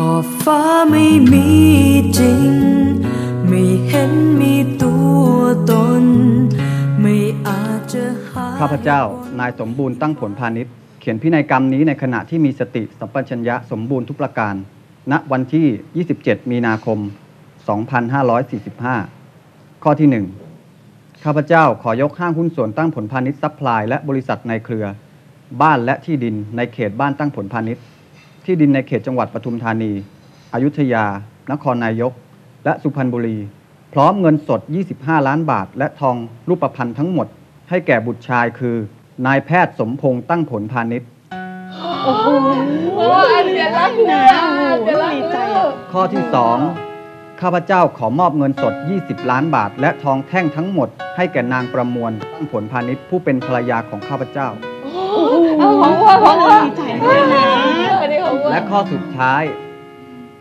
ขอบฟ้าไม่มีจริง ไม่เห็นมีตัวตน ไม่อาจจะหาข้าพเจ้า นายสมบูรณ์ตั้งผลพาณิชย์ เขียนพินัยกรรมนี้ในขณะที่มีสติสัมปชัญญะสมบูรณ์ทุกประการ ณ วันที่ 27 มีนาคม 2545 ข้อที่ 1 ข้าพเจ้าขอยกห้างหุ้นส่วนตั้งผลพาณิชย์ซัพพลายและบริษัทในเครือ บ้านและที่ดินในเขตบ้านตั้งผลพาณิชย์ ที่ดินในเขตจังหวัดปทุมธานี อยุธยา นครนายก และสุพรรณบุรี พร้อมเงินสด 25 ล้านบาท และทองรูปพรรณทั้งหมด ให้แก่บุตรชายคือ นายแพทย์สมพงษ์ตั้งผลพาณิชย์ โอ้อันเดียรักเลยอะเดียรักเลยข้อที่ 2 ข้าพเจ้าขอมอบเงินสด 20 ล้านบาท และทองแท่งทั้งหมด ให้แก่นางประมวลตั้งผลพาณิชย์ผู้เป็นภรรยาของข้าพเจ้าเอาของว่าของว่าดีใจด้วยนะอันนี้ ของว่าและข้อสุดท้าย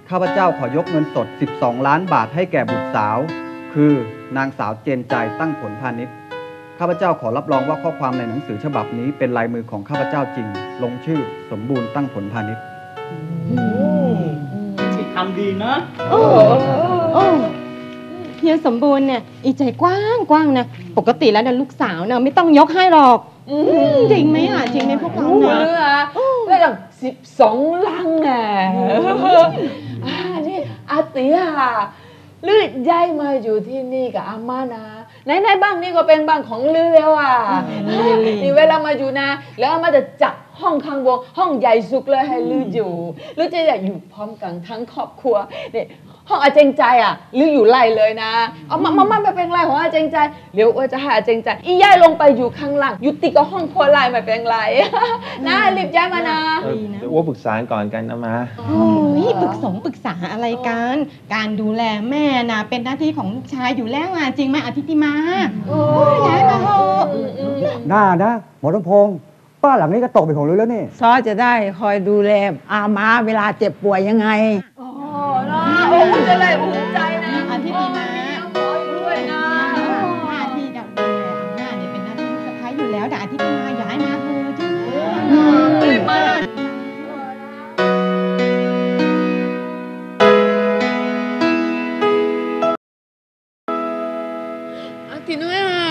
ข้าพเจ้าขอยกเงินสด 12 ล้านบาทให้แก่บุตรสาว คือนางสาวเจนใจตั้งผลพาณิชย์ข้าพเจ้าขอรับรองว่าข้อความในหนังสือฉบับนี้เป็นลายมือของข้าพเจ้าจริง ลงชื่อสมบูรณ์ตั้งผลพาณิชย์ที่ทำดีนะโอ้โอ้เฮียสมบูรณ์เนี่ยอีใจกว้างกว้างนะ ปกติแล้วเนี่ยลูกสาวเนี่ยไม่ต้องยกให้หรอกอืมจริงไหมอะจริงไหมพวกเรารู้นะเรื่อง อะได้ตั้งสิบสองลังอะอ่านี่อาเตียลืดย้ายมาอยู่ที่นี่กับอาม่านะไหนไหนๆบ้างนี่ก็เป็นบ้านของลือแล้วอะนี่เวลามาอยู่นะ แล้วอาม่าจะจัดห้องข้างบนห้องใหญ่สุดเลยให้ลืออยู่ลือจะอยากอยู่พร้อมกันทั้งครอบครัวนี่ ห้องอาเจงใจอะลืออยู่ไล่เลยนะเอามามามาไม่เป็นไรของอาเจงใจเดี๋ยวว่าจะให้อาเจงใจ อีย้ายลงไปอยู่ข้างล่างอยู่ติดกับห้องครัวไล่ไม่เป็นไรนะรีบย้ายมานะเออเดี๋ยวอ้วปรึกษาก่อนกันนะมาโอ้ยปรึกสมปรึกษาอะไรกัน การดูแลแม่นะเป็นหน้าที่ของลูกชายอยู่แล้วอะจริงไหมอาทิตย์มาโอ้ย้ายมาเถอะหน้านะหมอสมพงษ์บ้านหลังนี้ก็ตกเป็นของลือแล้วนี่ซอจะได้คอยดูแลอาม้าเวลาเจ็บป่วยยังไงโอ้นะโอ้ จะได้ภูมิใจนะอาทิตย์มาขอด้วยนะหน้าที่ดูแลอาม่าเนี่ยเป็นหน้าที่ลูกสะใภ้อยู่แล้วแต่อาทิตย์มาย้ายมาเถอะจริงไหมรีบมาอาทิตย์นี้อะ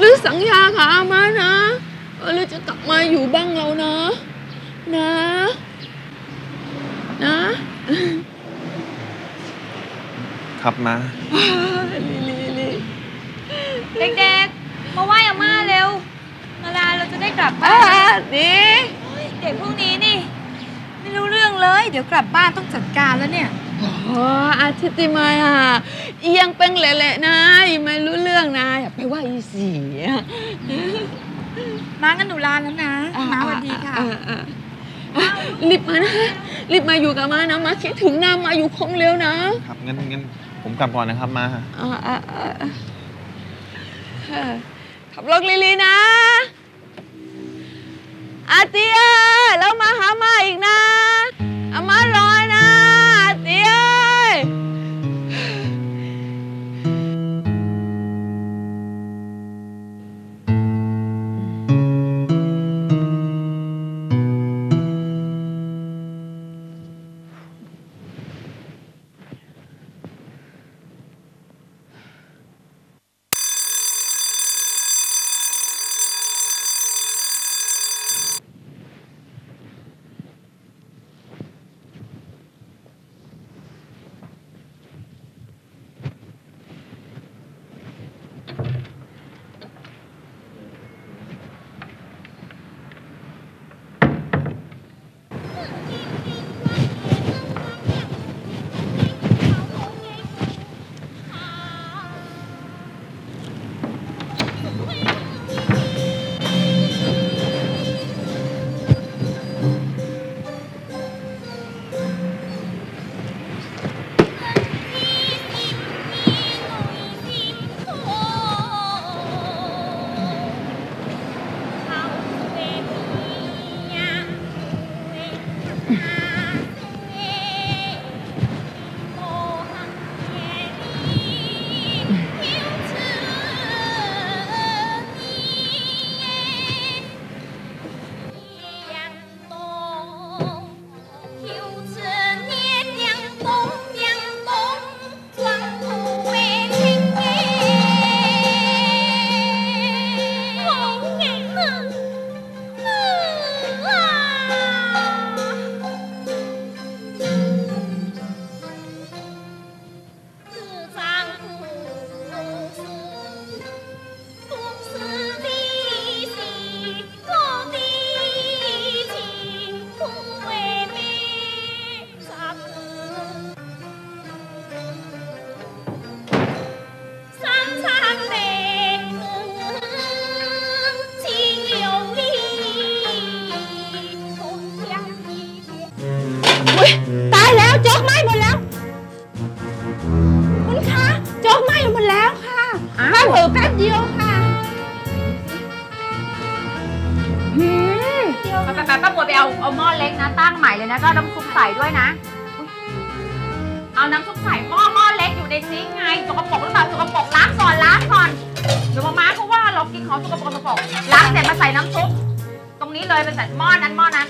ลือสัญญากับอามานะว่าลือจะกลับมาอยู่บ้างเรานะ นะ นะ ครับมาลิลิลิเด็กๆ มาไหว้อาม่าเร็วเวลาเราจะได้กลับอ่าบ้านดีเฮ้ยเด็กพวกนี้นี่ ไม่รู้เรื่องเลย เดี๋ยวกลับบ้านต้องจัดการแล้วเนี่ยโอ้อาทิตย์มาอะอียังเป็นเละๆนะอีไม่รู้เรื่องนะอย่าไปว่าอีสีอะมากันหนูลาแล้วนะมาสวัสดีค่ะอ่าอ่าอะรีบมานะรีบมาอยู่กับมานะมาคิดถึงหน้ามาอยู่คงเร็วนะ ครับงั้นงั้น ผมกลับก่อนนะครับมา อ่าอ่าอ่าเออขับรถลีๆนะอาเตียแล้วมาหามาอีกนะ ตายแล้วโจ๊กไหม้หมดแล้ว คุณคะโจ๊กไหม้หมดแล้วค่ะป้าเผลอแป๊บเดียวค่ะหืมไปไปไปป้าบัวไปเอาเอาหม้อเล็กนะตั้งใหม่เลยนะก็เอาน้ำซุปใส่ด้วยนะอุ๊ยเอาน้ำซุปใส่หม้อหม้อเล็กอยู่ในซิงค์ไงสกปรกหรือเปล่าสกปรกล้างก่อนล้างก่อนเดี๋ยวมาม่าเขาว่าเรากินของสกปรกสกปรกล้างเสร็จมาใส่น้ำซุปตรงนี้เลยไปใส่หม้อนั้นหม้อนั้น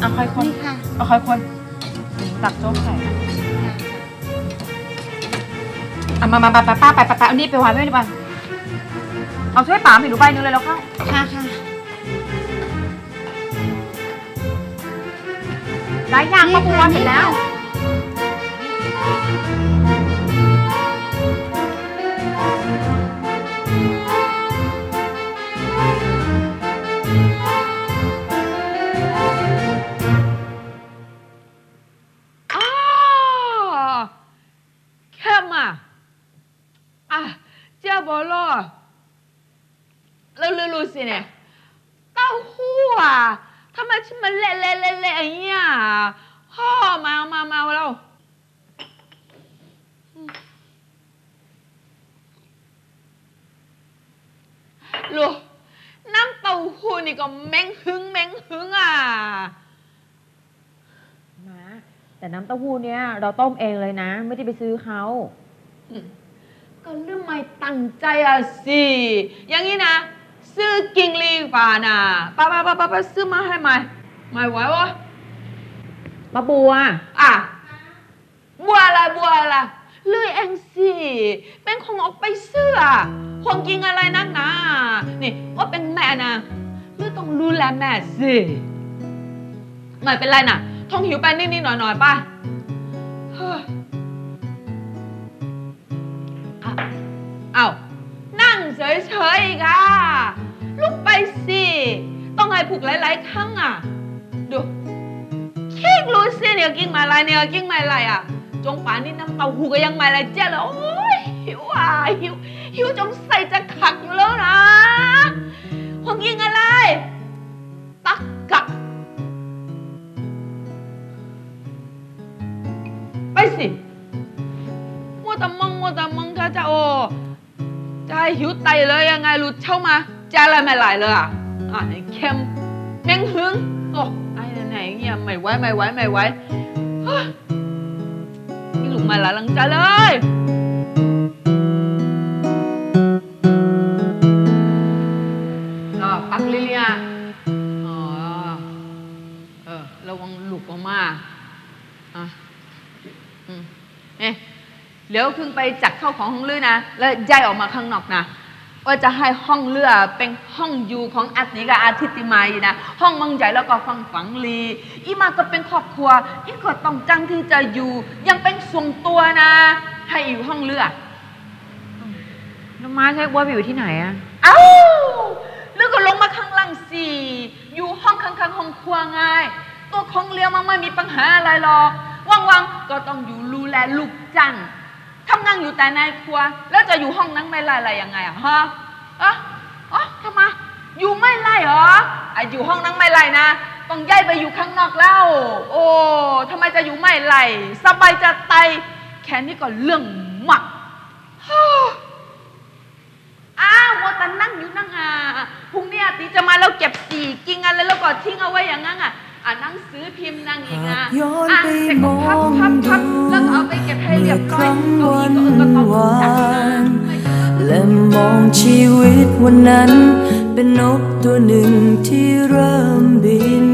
เอาค่อยคน นี่ค่ะเอาค่อยคนตักโจ๊กใส่เอามามามาป้าป้าไปป้าป้าเอานี่ไปวางไว้ดีกว่าเอาช่วยป๋าให้หนูใบหนึงเลยแล้วเข้า ค่ะค่ะได้ยางป้าบัวเห็นแล้วอ่ อะเจ้าบอลอแล้วรู้ๆสิเนี่ยเต้าหู้อะทำไมฉันมันเละเละเละเละอย่างเงี้ยพ่อมาเอามามาเอาเราลูกน้ำเต้าหู้นี่ก็แมงหึงแมงหึงอะมาแต่น้ำเต้าหู้เนี้ยเราต้มเองเลยนะ ไม่ได้ไปซื้อเขา ก็เรื่องไม่ตั้งใจอะสิ อย่างนี้นะ ซื้อกิงลีฟ้านะป้าป้าป้าป้าป้าซื้อมาให้ไหมไม่ไหววะป้าบัว อะบัวอะไรบัวอะไรเลื่อยเองสิเป็นของออกไปเสื้อคนกินอะไรนักหนานี่ว่าเป็นแม่นะเลื่อยต้องรู้แลแม่สิไม่เป็นไรนะท้องหิวไปนิดๆหน่อยๆป่ะเฮ้ยอะ ผูกหลายๆครั้งอะดูคิงรู้สิเนี่ยกิ้งมาอะไรเนี่ยกิ้งมาอะไรอะจงป่านนี้น้ำเต้าหู้ก็ยังมาอะไรเจ้าเลยโอ้ยหิวอะหิวหิวจงใส่จะขักอยู่แล้วนะหงยิงอะไร ตักกะไปสิมัวแต่มองมัวแต่มองเธอจะโอจะให้หิวไตเลยยังไงหลุดเข้ามาเจะอะไรไม่ไหลเลยอะ อะไอ้เค็มแมงหึงโอ้ไอ้ไหนๆเงี้ยไม่ไหวไม่ไหวไม่ไหวเฮ้นี่ลูกมาหลายหลังใจเลยอ๋อปักลิเลียอ๋อเออระวังลูกออกมาอะอืมเอ๊ะเดี๋ยวขึ้นไปจัดเข้าของห้องเรือนะ แล้วย้ายออกมาข้างนอกนะ ว่าจะให้ห้องเรือเป็นห้องอยู่ของอาติกับอาทิตติมาอีนะ ห้องมังใหญ่แล้วก็ฟังฝังลีอีมาก็เป็นครอบครัวอีก็ต้องจังที่จะอยู่ ยังเป็นส่วนตัวนะ ให้อยู่ห้องเรือน้องม้าใช้บัวไปอยู่ที่ไหนอะเอ้าหรือก็ลงมาข้างล่างสิอยู่ห้องข้างๆห้องครัวไงตัวของเลี้ยวมันไม่มีปัญหาอะไรหรอกว่างๆก็ต้องอยู่รูแลลูกจัง ทำงานอยู่แต่ในครัว แล้วจะอยู่ห้องนั้นไม่ไล่อะไรยังไงอะฮะอะอะทำไมอยู่ไม่ไล่เหรออะอยู่ห้องนั้นไม่ไล่นะต้องย้ายไปอยู่ข้างนอกแล้ว โอ้ทำไมจะอยู่ไม่ไล่สบายจะตายแค่นี้ก็เรื่องมากอ้าวมัวแต่นั่งอยู่นั่งอะพรุ่งนี้อาตีจะมาแล้วเก็บสีกินอะไรแล้วก็ทิ้งเอาไว้อย่างนั้นอะ อ่านหนังสือพิมพ์นั่งอีกอะหากย้อนอ่านไปเสร็จก็พับมองพับพับดูแล้วก็เอาไปเก็บให้เรียบร้อยเมื่อครั้งเก้าอี้ก็เออก็ต้องวันจัดวานไม่และมองชีวิตวันนั้น เป็นนกตัวหนึ่งที่เริ่มบิน